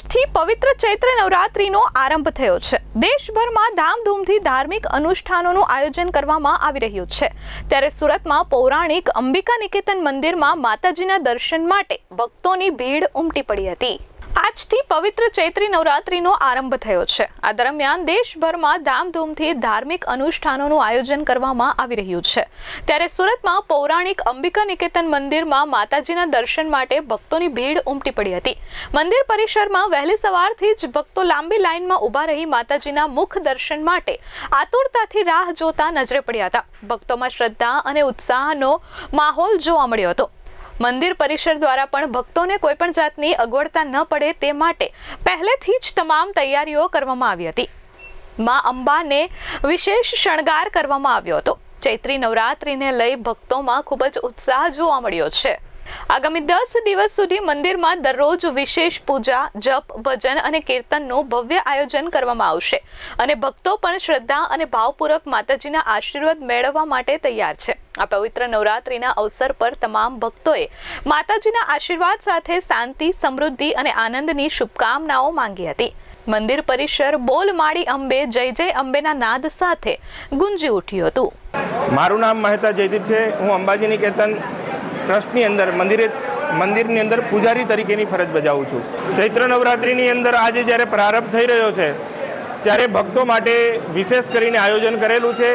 આજથી પવિત્ર ચૈત્ર નવરાત્રીનો આરંભ થયો છે. દેશભરમાં ધામધૂમથી ધાર્મિક અનુષ્ઠાનોનું આયોજન કરવામાં આવી રહ્યું છે. ત્યારે સુરતમાં પૌરાણિક અંબિકા નિકેતન મંદિરમાં માતાજીના દર્શન માટે ભક્તોની ભીડ ઉમટી પડી હતી. આજથી પવિત્ર ચૈત્રી નવરાત્રીનો આરંભ થયો છે. આ દરમિયાન દેશભરમાં ધામધૂમથી ધાર્મિક અનુષ્ઠાનોનું આયોજન કરવામાં આવી રહ્યું છે. ત્યારે સુરતમાં પૌરાણિક અંબિકા નિકેતન મંદિરમાં માતાજીના દર્શન માટે ભક્તોની ભીડ ઉમટી પડી હતી. મંદિર પરિસરમાં વહેલી સવારથી જ ભક્તો લાંબી લાઇનમાં ઊભા રહી માતાજીના મુખ દર્શન માટે આતુરતાથી રાહ જોતા નજરે પડ્યા હતા. ભક્તોમાં શ્રદ્ધા અને ઉત્સાહનો માહોલ જોવા મળ્યો હતો. મંદિર પરિસર દ્વારા પણ ભક્તોને કોઈ પણ જાતની અગવડતા ન પડે તે માટે પહેલેથી જ તમામ તૈયારીઓ કરવામાં આવી હતી. માં અંબાને વિશેષ શણગાર કરવામાં આવ્યો હતો. ચૈત્રી નવરાત્રિને લઈ ભક્તોમાં ખૂબ જ ઉત્સાહ જોવા મળ્યો છે. આગામી દસ દિવસ સુધી મંદિરમાં દરરોજ વિશેષ પૂજા, જપ, ભજન અને કીર્તનનું ભવ્ય આયોજન કરવામાં આવશે. અને ભક્તો પણ શ્રદ્ધા અને ભાવપૂર્વક માતાજીના આશીર્વાદ મેળવવા માટે તૈયાર છે. આ પવિત્ર નવરાત્રીના અવસર પર તમામ ભક્તોએ માતાજીના આશીર્વાદ સાથે શાંતિ, સમૃદ્ધિ અને આનંદની શુભકામનાઓ માંગી હતી. મંદિર પરિસર બોલ માળી અંબે જય જય અંબેના નાદ સાથે ગુંજી ઉઠ્યું હતું. મારું નામ મહેતા જયદીપ છે. હું અંબાજીની નિકેતન ટ્રસ્ટની અંદર, મંદિરે, મંદિરની અંદર પૂજારી તરીકેની ફરજ બજાવું છું. ચૈત્ર નવરાત્રિની અંદર આજે જ્યારે પ્રારંભ થઈ રહ્યો છે, ત્યારે ભક્તો માટે વિશેષ કરીને આયોજન કરેલું છે.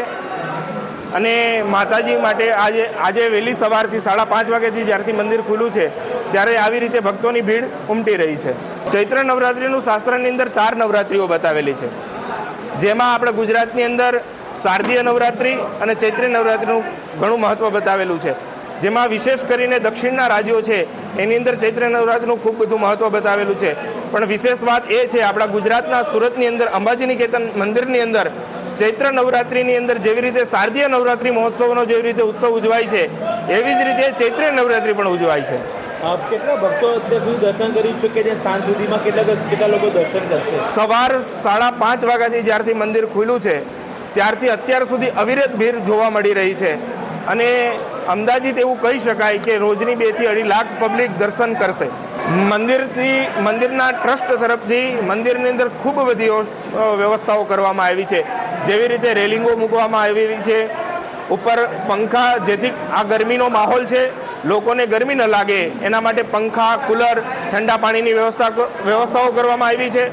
અને માતાજી માટે આજે આજે વહેલી સવારથી સાડા પાંચ વાગ્યાથી જ્યારથી મંદિર ખુલ્લું છે, ત્યારે આવી રીતે ભક્તોની ભીડ ઉમટી રહી છે. ચૈત્ર નવરાત્રિનું શાસ્ત્રની અંદર ચાર નવરાત્રિઓ બતાવેલી છે. જેમાં આપણે ગુજરાતની અંદર શારદીય નવરાત્રિ અને ચૈત્રી નવરાત્રિનું ઘણું મહત્ત્વ બતાવેલું છે. જેમાં વિશેષ કરીને દક્ષિણના રાજ્યો છે. એની અંદર ચૈત્ર નવરાત્રનું ખૂબ બધું મહત્ત્વ બતાવેલું છે. પણ વિશેષ વાત એ છે આપણા ગુજરાતના સુરતની અંદર અંબાજી નિકેતન મંદિરની અંદર ચૈત્ર નવરાત્રિની અંદર જેવી રીતે શારદીય નવરાત્રિ મહોત્સવનો જેવી રીતે ઉત્સવ ઉજવાય છે એવી જ રીતે ચૈત્ર નવરાત્રિ પણ ઉજવાય છે. કેટલા ભક્તો અત્યાર સુધી દર્શન કરી ચૂકે છે? સાંજ સુધીમાં કેટલા કેટલા લોકો દર્શન કરશે? સવાર સાડા પાંચ વાગ્યાથી જ્યારથી મંદિર ખુલ્લું છે ત્યારથી અત્યાર સુધી અવિરત ભીડ જોવા મળી રહી છે. અને અંદાજિત એવું કહી શકાય કે રોજની બેથી અઢી લાખ પબ્લિક દર્શન કરશે. મંદિરથી, મંદિરના ટ્રસ્ટ તરફથી મંદિરની અંદર ખૂબ બધી વ્યવસ્થાઓ કરવામાં આવી છે. જેવી રીતે રેલિંગો મૂકવામાં આવેલી છે. ઉપર પંખા જેથી આ ગરમીનો માહોલ છે. લોકોને ગરમી ન લાગે. એના માટે પંખા, કુલર, ઠંડા પાણીની વ્યવસ્થા વ્યવસ્થાઓ કરવામાં આવી છે.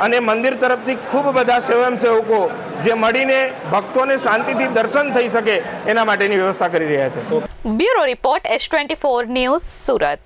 અને મંદિર તરફથી ખૂબ બધા સ્વયંસેવકો જે મળીને ભક્તોને શાંતિથી દર્શન થઈ શકે એના માટેની વ્યવસ્થા કરી રહ્યા છે. Bureau report S twenty four news Surat.